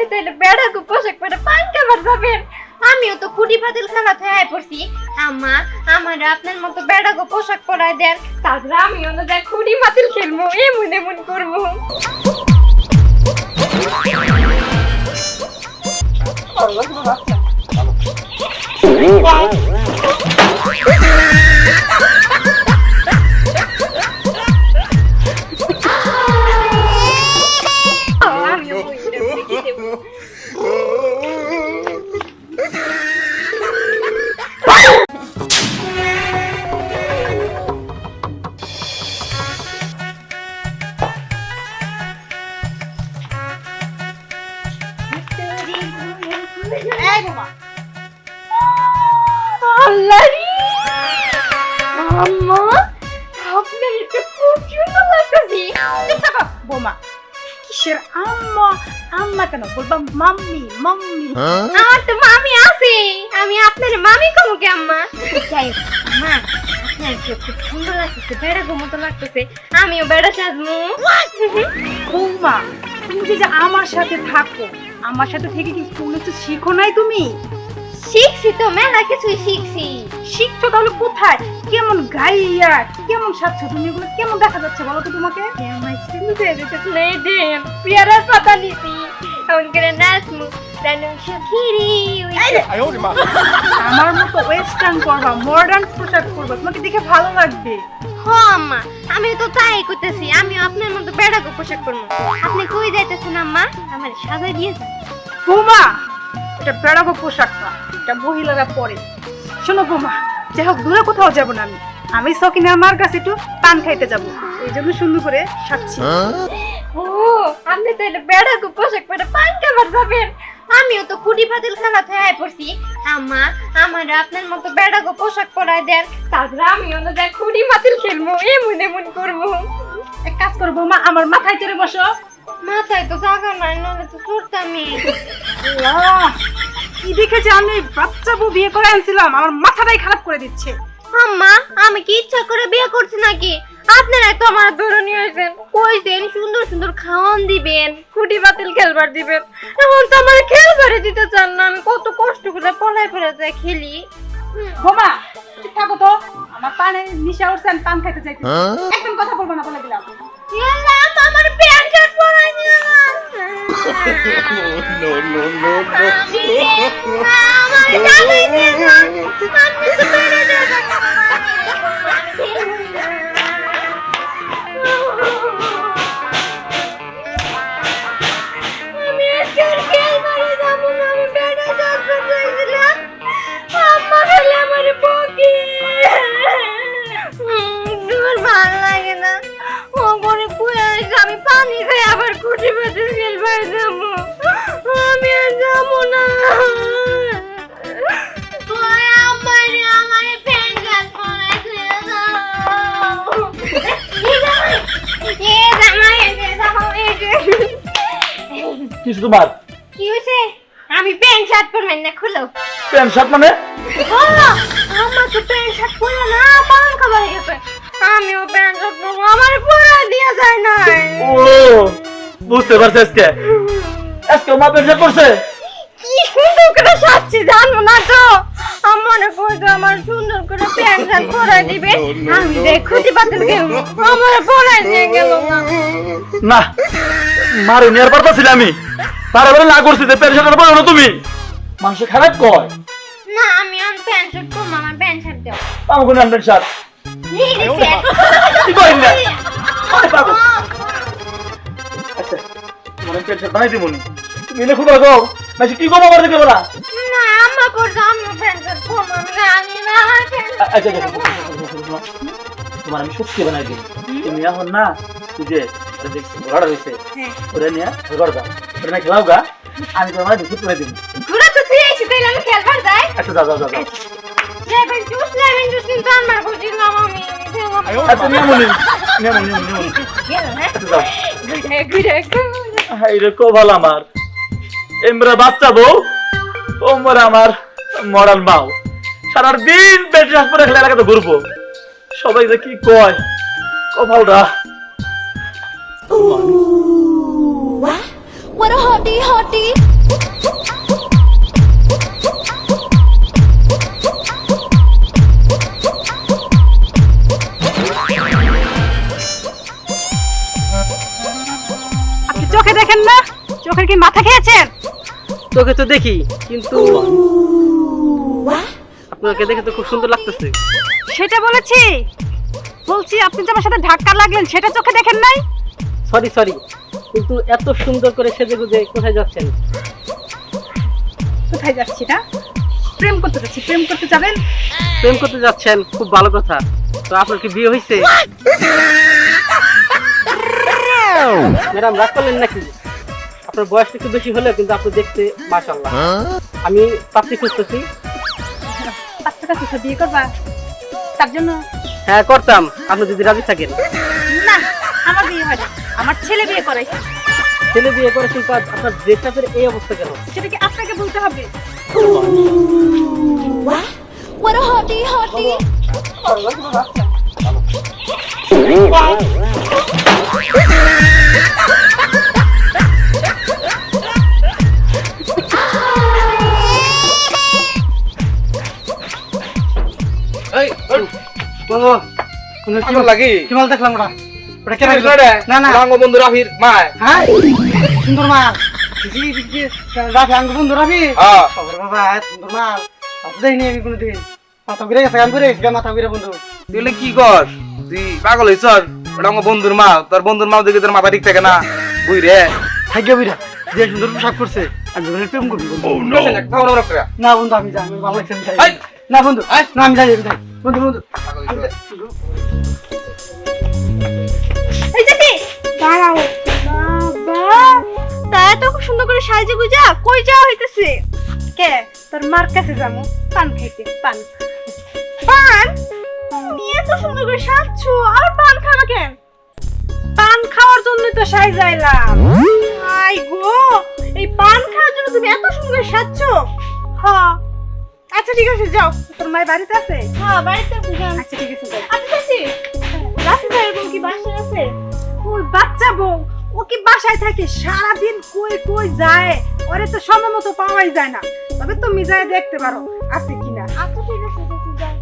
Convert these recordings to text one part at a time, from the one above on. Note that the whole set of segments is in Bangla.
আপনি তাহলে বেড়াকু পোশাক পরে পান খাবার যাবেন আমিও তো খুঁটি পাতিল খেলা খেয়ে পড়ছি। আম্মা আমার আপনার মতো বেড়াকু পোশাক পরায় দেন। তারপরে আমিও না দেখ খুঁটি পাতিল খেলব এমন এমন করব। আমিও আম্মা আপনার এটা খুব সুন্দর লাগতেছে বোমা কিসের আম্মা? আম্মা কেন? বলবা মাম্মি মাম্মি। আমার তো মামি আছে। আমি আপনার মামি কমু কে আম্মা? যাই আম্মা আপনার তো খুব সুন্দর লাগতেছে বেড়া মতো লাগতেছে আমিও বেড়া সাজমু। বৌমা তুমি যে যে আমার সাথে থাকো আমার সাথে থেকে কি কোনো কিছু শিখো নাই তুমি? শিখছি তো মেলা কিছুই শিখছি। শিখছো তাহলে কোথায়? কেমন গাইয়া কেমন সাজছো তুমি এগুলো? কেমন দেখা যাচ্ছে বলো তো তোমাকে? আমার সুন্দর দেখলে পাতা নিছি এমন করে নাচমু আমার মতো ওয়েস্টার্ন করবা মডার্ন পোশাক করবা তোমাকে দেখে ভালো লাগবে। হ আম্মা আমি তো তাই করতেছি আমিও আপনার মতো বেড়াকো পোশাক করব আপনি কই যাইতেছেন আম্মা? আমার সাজাই দিয়েছেন বোমা! এটা বেড়াবো পোশাক না এটা মহিলারা পরে। শোনো বোমা যাই হোক দূরে কোথাও যাব না আমি। আমি সকিনার আমার কাছে একটু পান খাইতে যাব। এই জন্য সুন্দর করে সাজছি। ও আপনি তো এটা বেড়াকো পোশাক পরে পান খাবার যাবেন আমিও তো কুড়ি পাতিল খেলা থেকে পড়ছি। আম্মা আমার আপনার মতো বেড়াকো পোশাক পরায় দেন। তারপরে আমিও না যাই কুড়ি পাতিল খেলব এমন এমন করব। এক কাজ করো বৌমা আমার মাথায় চড়ে বসো। মাথায় তো জায়গা নাই নাহলে তো চড়তামই কি দেখেছে আমি বাচ্চা বউ বিয়ে করে আনছিলাম আমার মাথাটাই খারাপ করে দিচ্ছে। আম্মা আমি কি ইচ্ছা করে বিয়ে করছি নাকি? আপনারাই তো আমার ধরনী হয়েছেন কইছেন সুন্দর সুন্দর খাওয়ান দিবেন খুঁটি বাতিল খেলবার দিবেন। এখন তো আমার খেলবারে দিতে চান না আমি কত কষ্ট করে পলাই পলাই যায় খেলি। বোমা চুপ থাকো তো। আমার পানে নিশা উঠছে আমি পান খাইতে চাই একদম কথা বলব না বলে দিলাম। no, no, no, মা, আমার দিয়ে যান। আমি তো পেরে দেব কিছু তোমার? কি হয়েছে আমি প্যান্ট শার্ট পরবেন না খুলো। প্যান্ট শার্ট মানে? আমার তো প্যান্ট শার্ট পরে না পান খাবার গেছে। আমিও প্যান্ট শার্ট পরবো আমার পরা দিয়ে যায় না ও বুঝতে পারছি আজকে। আজকে মা প্যান্ট শার্ট করছে কি সুন্দর করে সাজছি জানো না তো? মনে করতো আমার সুন্দর করে প্যান্ট শার্ট পরাই দিবে। আমি পাতিল গেল আমার পরাই দিয়ে গেল না। না মারে নেয়ার পারতা ছিল আমি বারে বারে না করছি যে প্যান্ট শার্ট পরো না তুমি মানুষ খারাপ কয় না আমি আর প্যান্ট শার্ট পরবো আমার প্যান্ট শার্ট দাও আমার কোনো প্যান্ট শার্ট নিয়ে দিচ্ছে কি করেন না আচ্ছা মনে প্যান্ট শার্ট বানাই তুমি খুব মাসি কি কম আমার দেখে বলা না আম্মা করতো আমি প্যান্ট শার্ট পরবো আমি জানি না আমার প্যান্ট শার্ট আচ্ছা আচ্ছা, আচ্ছা, আচ্ছা, আচ্ছা, তোমার আমি সত্যি বানাই দিই তুমি এখন না তুই যে ঘোড়া রয়েছে ওটা নিয়ে ঘর দাও। ওটা নিয়ে খেলাও গা। আমি তোমার দুপুর করে দিবি। ঘুরে তো তুই এসে তাইলে আমি খেলবার যাই। আচ্ছা যাও যাও যাও যাও। জুস লেমন জুস কিন্তু আমার বুঝিলাম আমি আচ্ছা নিয়ে মনি নিয়ে মনি আচ্ছা যাও। ঘুরে ঘুরে হাই রে কোভাল আমার। এমরা বাচ্চা বউ ওমরা আমার মরাল মাও। সারার দিন বেটে হাসপাতালে এলাকাতে ঘুরবো। সবাই যে কি কয় কপালটা What a hottie hottie. আপনি চোখে দেখেন না? চোখের কি মাথা খেয়েছেন? তোকে তো দেখি কিন্তু আপনাকে দেখে তো খুব সুন্দর লাগতেছে। সেটা বলেছি। বলছি আপনি যে আমার সাথে ধাক্কা লাগলেন সেটা চোখে দেখেন নাই? সরি সরি কিন্তু এত সুন্দর করে সেজে গুজে কোথায় যাচ্ছেন? কোথায় যাচ্ছি না? প্রেম করতে যাচ্ছি প্রেম করতে যাবেন? প্রেম করতে যাচ্ছেন খুব ভালো কথা। তো আপনার কি বিয়ে হয়েছে ম্যাডাম রাগ করলেন নাকি? আপনার বয়সটা একটু বেশি হলেও কিন্তু আপনি দেখতে মাশাল্লাহ আমি পাত্রী খুঁজতেছি। বাচ্চাটা কোথায়? বিয়ে করবা? তার জন্য? হ্যাঁ করতাম। আপনি যদি রাজি থাকেন। না আমার বিয়ে হয় আমার ছেলে বিয়ে করাইছে ছেলে বিয়ে করে কিন্তু আজ আপনার ড্রেসআপের এই অবস্থা কেন? সেটা কি আপনাকে বলতে হবে? What a hottie hottie. বন্ধু কি লাগি। কি মাল দেখলাম ওটা? না না। রাঙ্গ বন্ধু রাফির মায়। হ্যাঁ সুন্দর মাল। জি জি জি রাফি আঙ্গ বন্ধু রাফি হ্যাঁ। বাবা সুন্দর আমি কোনোদিন। মাথা ঘুরে গেছে গান করে মাথা ঘুরে বন্ধু। তুই কি কর? তুই পাগল হইছ? ওটা আমার বন্ধুর মা তোর বন্ধুর মা দেখে তোর মাথা ঠিক থাকে না। বুঝ রে। বিরা যে সুন্দর পোশাক করছে আমি যখন প্রেম করবি বন্ধু। না বন্ধু আমি যাই ভালো লাগছে আমি যাই। না বন্ধু না আমি যাই আমি যাই। বন্ধু বন্ধু। এই যে দাঁড়াও। বাবা। তা এত খুব সুন্দর করে সাজে গুজা কই যাওয়া হইতেছে? কে? তোর মার কাছে যাব। পান খাইতে পান। পান? সুন্দর করে সাজছো আর পান খাবে কেন? পান খাওয়ার জন্যই তো সাই যাইলাম আই গো এই পান খাওয়ার জন্য তুমি এত সুন্দর সাজছো। হ্যাঁ আচ্ছা ঠিক আছে যাও। তোর মায়ের বাড়িতে আছে? হ্যাঁ বাড়িতে আছে আচ্ছা ঠিক আছে যাও। আচ্ছা চাচি। ভাইয়ের বউ কি বাসায় আছে? ওর বাচ্চা বউ ও কি বাসায় থাকে? সারাদিন কই কই যায়? ওরে তো সময় মতো পাওয়াই যায় না। তবে তুমি যায় দেখতে পারো আছে কিনা। আচ্ছা ঠিক আছে চাচি যান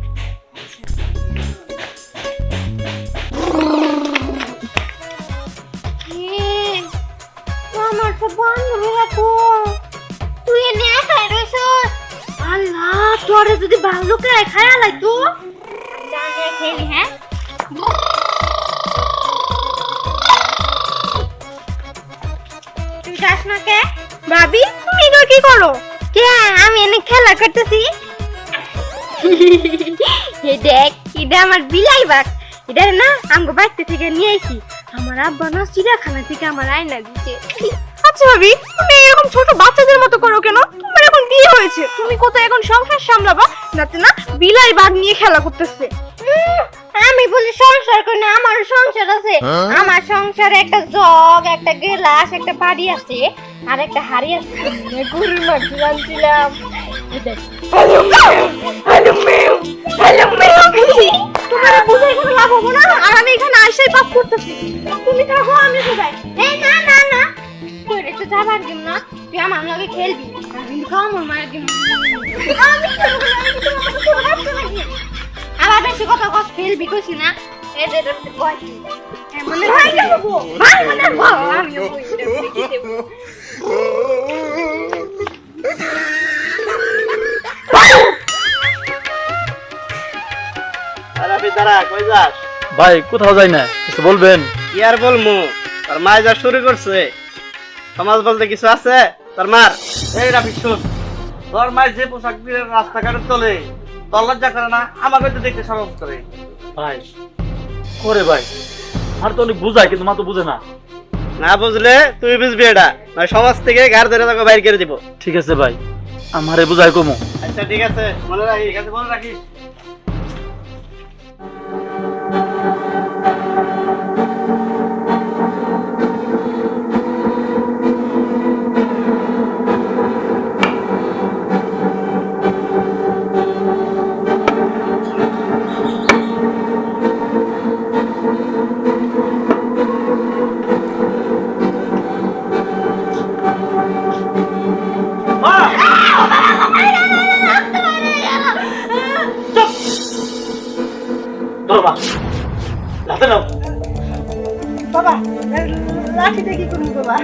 আমার তো বান্ধবীরা কো। তুই এনে একাই রইছ আল্লাহ তোরে যদি ভাল্লুকে খায়া লাগতো জানে খেলি হ্যাঁ? ভাবি তুমি তো কি করো? কে আমি এনে খেলা করতেছি। এ দেখ এটা আমার বিলাই বাঘ। এটা না আমগো বাড়িতে থেকে নিয়ে আইছি। আমার আব্বা না চিড়িয়াখানা থেকে আমার আয়না দিচ্ছে আচ্ছা ভাবি তুমি এরকম ছোট বাচ্চাদের মতো করো কেন? তোমার এখন বিয়ে হয়েছে। তুমি কোথায় এখন সংসার সামলাবা? যাতে না বিলাই বাঘ নিয়ে খেলা করতেছে। আমি বলি সংসার করি না আমার সংসার আছে। আমার সংসারে একটা জগ একটা গ্লাস একটা বাড়ি আছে। আর একটা হাড়ি আছে। গরুর মাংস রাঁধছিলাম তোমার বুঝাই কোনো লাভ হব না। আর আমি এখানে আইসাই পাপ করতেছি। তুমি থাকো আমি বুঝাই এই না না না। তোর একটু যাবার দিম না? তুই আমার লগে খেলবি। আমি মায়ের? আবার বেশি কথা কস কইছি না? মানে আমি কই যাস? ভাই কোথাও যাই না কিছু বলবেন? কি আর বলমু? তোর মায় যা শুরু করছে। সমাজ বলতে কিছু আছে? তোর মার। এই রাফি শুন। তোর মায় যে পোশাক দিয়ে রাস্তাঘাটে চলে তোর লজ্জা করে না? আমাকে তো দেখতে সরব করে। ভাই করে ভাই। আর তো অনেক বুঝায় কিন্তু মা তো বুঝে না। না বুঝলে তুই বুঝবি এটা। নয় সমাজ থেকে গার ধরে তোকে বাইর করে দিব। ঠিক আছে ভাই আমারে বুঝায় কমো। আচ্ছা ঠিক আছে। মনে রাখিস মনে রাখিস। মা লাঠি দেখি করুন বাবা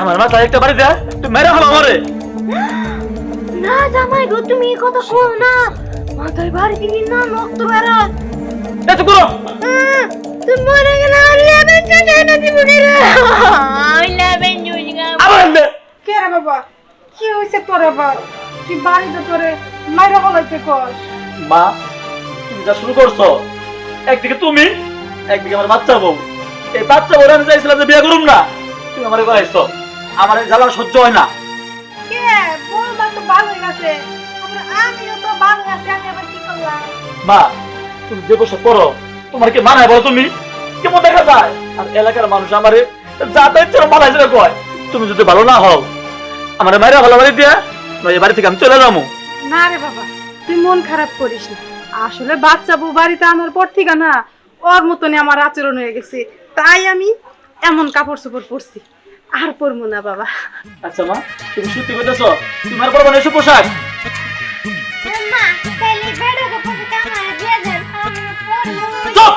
আমার মাথা একটা বাড়ি দেয় তুই মেরে হলো আমারে। না জামাই গো তুমি এই কথা কো না। মাথায় বাড়ি দিবি না রক্ত বেরো এত করো। তুমি মরে গেলে আর লেবেন চলে না দিব রে? আই লেবেন জুজ গা। আবার এমনে। কে রে বাবা? কি হয়েছে তোর আবার? তুই বাড়িতে তোরে মাইরা বলাইতে কর। মা তুমি যা শুরু করছ একদিকে তুমি একদিকে আমার বাচ্চা বউ। এই বাচ্চা বউ আমি চাইছিলাম যে বিয়ে করুম না। তুমি আমার করাইছো। আমার এই জ্বালা সহ্য হয় না। কে? বলবা তো ভালোই আছে। আবার আমিও তো ভালো আছি আমি আবার কি করলাম? মা তুমি যে বসে করো তোমার কি মানায় বলো তুমি? কেমন দেখা যায়? আর এলাকার মানুষ আমারে যা তা ইচ্ছে মানায় কয়। তুমি যদি ভালো না হও আমার মায়েরা ভালো বাড়ি দিয়া নয় বাড়ি থেকে আমি চলে যাব। না রে বাবা তুই মন খারাপ করিস না। আসলে বাচ্চা বউ বাড়িতে আনার পর থেকে না ওর মতনই আমার আচরণ হয়ে গেছে। তাই আমি এমন কাপড় চোপড় পরছি। আর পরবো না বাবা। আচ্ছা মা তুমি সত্যি কইতাছ? তোমার পরবো না এসব পোশাক। মা আমার দেন চুপ!